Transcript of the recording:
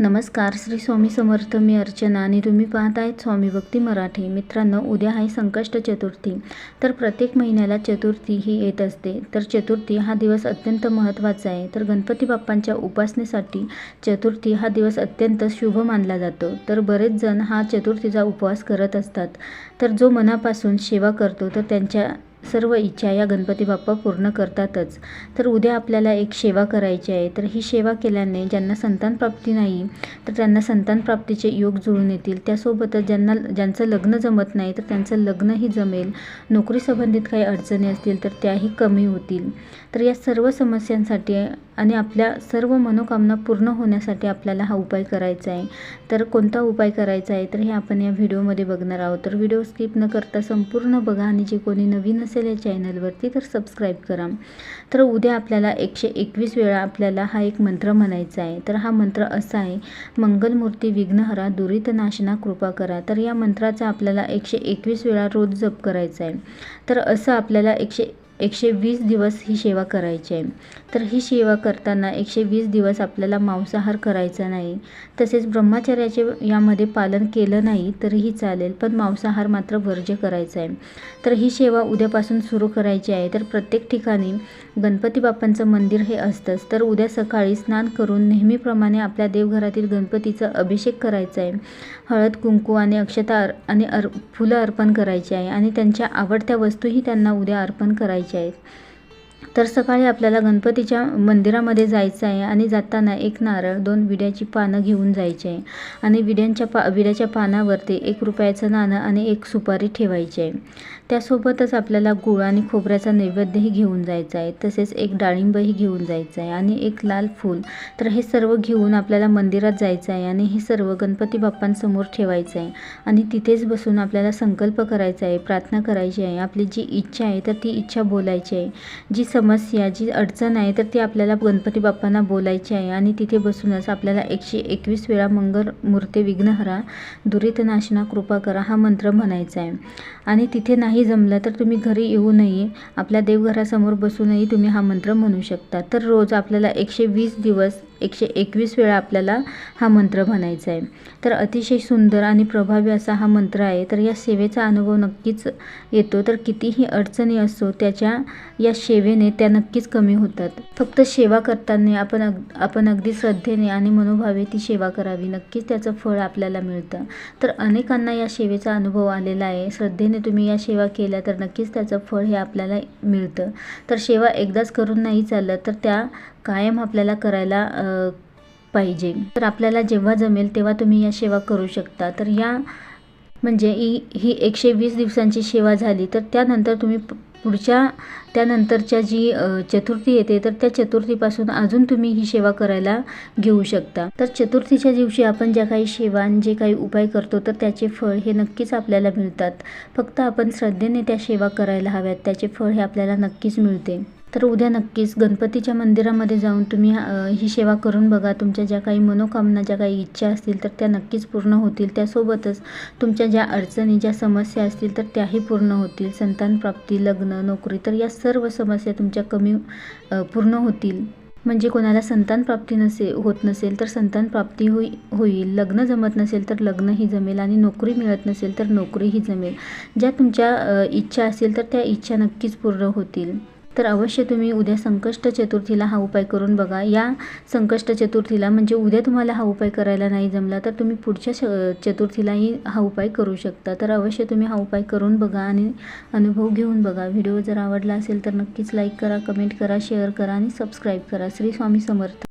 नमस्कार श्री स्वामी समर्थ मी अर्चना आणि तुम्ही पाहत आहेत स्वामी भक्ती मराठी. मित्रांनो उद्या आहे संकष्ट चतुर्थी. तर प्रत्येक महिन्याला चतुर्थी ही येत असते. तर चतुर्थी हा दिवस अत्यंत महत्त्वाचा आहे. तर गणपती बाप्पांच्या उपासनेसाठी चतुर्थी हा दिवस अत्यंत शुभ मानला जातो. तर बरेच जण हा चतुर्थीचा उपवास करत असतात. तर जो मनापासून सेवा करतो तर त्यांच्या सर्व इच्छा या गणपती बाप्पा पूर्ण करतातच. तर उद्या आपल्याला एक सेवा करायची आहे. तर ही सेवा केल्याने ज्यांना संतान प्राप्ती नाही तर त्यांना संतान प्राप्तीचे योग जुळून येतील. त्यासोबतच ज्यांना ज्यांचं लग्न जमत नाही तर त्यांचं लग्नही जमेल. नोकरी संबंधित काही अडचणी असतील तर त्याही कमी होतील. तर या सर्व समस्यांसाठी आणि आपल्या सर्व मनोकामना पूर्ण होण्यासाठी आपल्याला हा उपाय करायचा आहे. तर कोणता उपाय करायचा आहे? तर हे आपण या व्हिडिओमध्ये बघणार आहोत. तर व्हिडिओ स्किप न करता संपूर्ण बघा आणि जे कोणी नवीन असेल या चॅनलवरती तर सबस्क्राईब करा. तर उद्या आपल्याला एकशे एकवीस वेळा आपल्याला हा एक मंत्र म्हणायचा आहे. तर हा मंत्र असा आहे मंगलमूर्ती विघ्नहरा दुरित नाशना कृपा करा. तर या मंत्राचा आपल्याला एकशे एकवीस वेळा रोज जप करायचा आहे. तर असं आपल्याला एकशे एकशे वीस दिवस ही सेवा करायची आहे. तर ही सेवा करताना एकशे वीस दिवस आपल्याला मांसाहार करायचा नाही तसेच ब्रह्मचर्याचे यामध्ये पालन केलं नाही तरीही चालेल पण मांसाहार मात्र वर्ज्य करायचा आहे. तर ही सेवा उद्यापासून सुरू करायची आहे. तर प्रत्येक ठिकाणी गणपती बाप्पांचं मंदिर हे असतंच. तर उद्या सकाळी स्नान करून नेहमीप्रमाणे आपल्या देवघरातील गणपतीचा अभिषेक करायचा आहे. हळद कुंकू आणि अक्षता आणि अर फुलं अर्पण करायची आहे आणि त्यांच्या आवडत्या वस्तूही त्यांना उद्या अर्पण करायची आहेत तर सकाळी आपल्याला गणपतीच्या मंदिरामध्ये जायचं आहे आणि जाताना एक नारळ दोन विड्याची पानं घेऊन जायची आहे. आणि विड्यांच्या पा विड्याच्या पानावरती एक रुपयाचं नाणं आणि एक सुपारी ठेवायची आहे. त्यासोबतच आपल्याला गुळ आणि खोबऱ्याचा नैवेद्यही घेऊन जायचा आहे. तसेच एक डाळिंबही घेऊन जायचं आहे आणि एक लाल फूल. तर हे सर्व घेऊन आपल्याला मंदिरात जायचं आहे आणि हे सर्व गणपती बाप्पांसमोर ठेवायचं आहे. आणि तिथेच बसून आपल्याला संकल्प करायचा आहे प्रार्थना करायची आहे. आपली जी इच्छा आहे तर ती इच्छा बोलायची आहे. जी समस्या जी अडचण आहे तर ती आपल्याला गणपती बाप्पांना बोलायची आहे. आणि तिथे बसूनच आपल्याला एकशे एकवीस वेळा मंगल मूर्ती विघ्नहरा दुरितनाशना कृपा करा हा मंत्र म्हणायचा आहे. आणि तिथे नाही जमलं तर तुम्ही घरी येऊ नये. आपल्या देवघरासमोर बसूनही तुम्ही हा मंत्र म्हणू शकता. तर रोज आपल्याला एकशे वीस दिवस एकशे एकवीस वेळा आपल्याला हा मंत्र म्हणायचा आहे. तर अतिशय सुंदर आणि प्रभावी असा हा मंत्र आहे. तर या सेवेचा अनुभव नक्कीच येतो. तर कितीही अडचणी असो त्याच्या या सेवेने त्या नक्कीच कमी होतात. फक्त सेवा करताना आपण अग आपण अगदी श्रद्धेने आणि मनोभावे ती सेवा करावी. नक्कीच त्याचं फळ आपल्याला मिळतं. तर अनेकांना या सेवेचा अनुभव आलेला आहे. श्रद्धेने तुम्ही या सेवा केल्या तर नक्कीच त्याचं फळ हे आपल्याला मिळतं. तर सेवा एकदाच करून नाही चाललं तर त्या कायम आपल्याला करायला पाहिजे. तर आपल्याला जेव्हा जमेल तेव्हा तुम्ही या सेवा करू शकता. तर या म्हणजे ही ही एकशे वीस दिवसांची सेवा झाली तर त्यानंतर तुम्ही पुढच्या त्यानंतरच्या जी चतुर्थी येते तर त्या चतुर्थीपासून अजून तुम्ही ही सेवा करायला घेऊ शकता. तर चतुर्थीच्या दिवशी आपण ज्या काही सेवा जे काही उपाय करतो तर त्याचे फळ हे नक्कीच आपल्याला मिळतात. फक्त आपण श्रद्धेने त्या सेवा करायला हव्यात त्याचे फळ हे आपल्याला नक्कीच मिळते. तर उद्या नक्कीच गणपतीच्या मंदिरामध्ये जाऊन तुम्ही ही सेवा करून बघा. तुमच्या ज्या काही मनोकामना ज्या काही इच्छा असतील तर त्या नक्कीच पूर्ण होतील. त्यासोबतच तुमच्या ज्या अडचणी ज्या समस्या असतील तर त्याही पूर्ण होतील. संतानप्राप्ती लग्न नोकरी तर या सर्व समस्या तुमच्या कमी पूर्ण होतील. म्हणजे कोणाला संतान प्राप्ती नसे होत नसेल तर संतान प्राप्ती होई होईल. लग्न जमत नसेल तर लग्नही जमेल. आणि नोकरी मिळत नसेल तर नोकरीही जमेल. ज्या तुमच्या इच्छा असतील तर त्या इच्छा नक्कीच पूर्ण होतील. तर अवश्य तुम्ही उद्या संकष्ट चतुर्थीला हा उपाय करून बघा. या संकष्ट चतुर्थीला म्हणजे उद्या तुम्हाला हा उपाय करायला नाही जमला तर तुम्ही पुढच्या श चतुर्थीलाही हा उपाय करू शकता. तर अवश्य तुम्ही हा उपाय करून बघा आणि अनुभव घेऊन बघा. व्हिडिओ जर आवडला असेल तर नक्कीच लाईक करा कमेंट करा शेअर करा आणि सबस्क्राईब करा. श्री स्वामी समर्थ.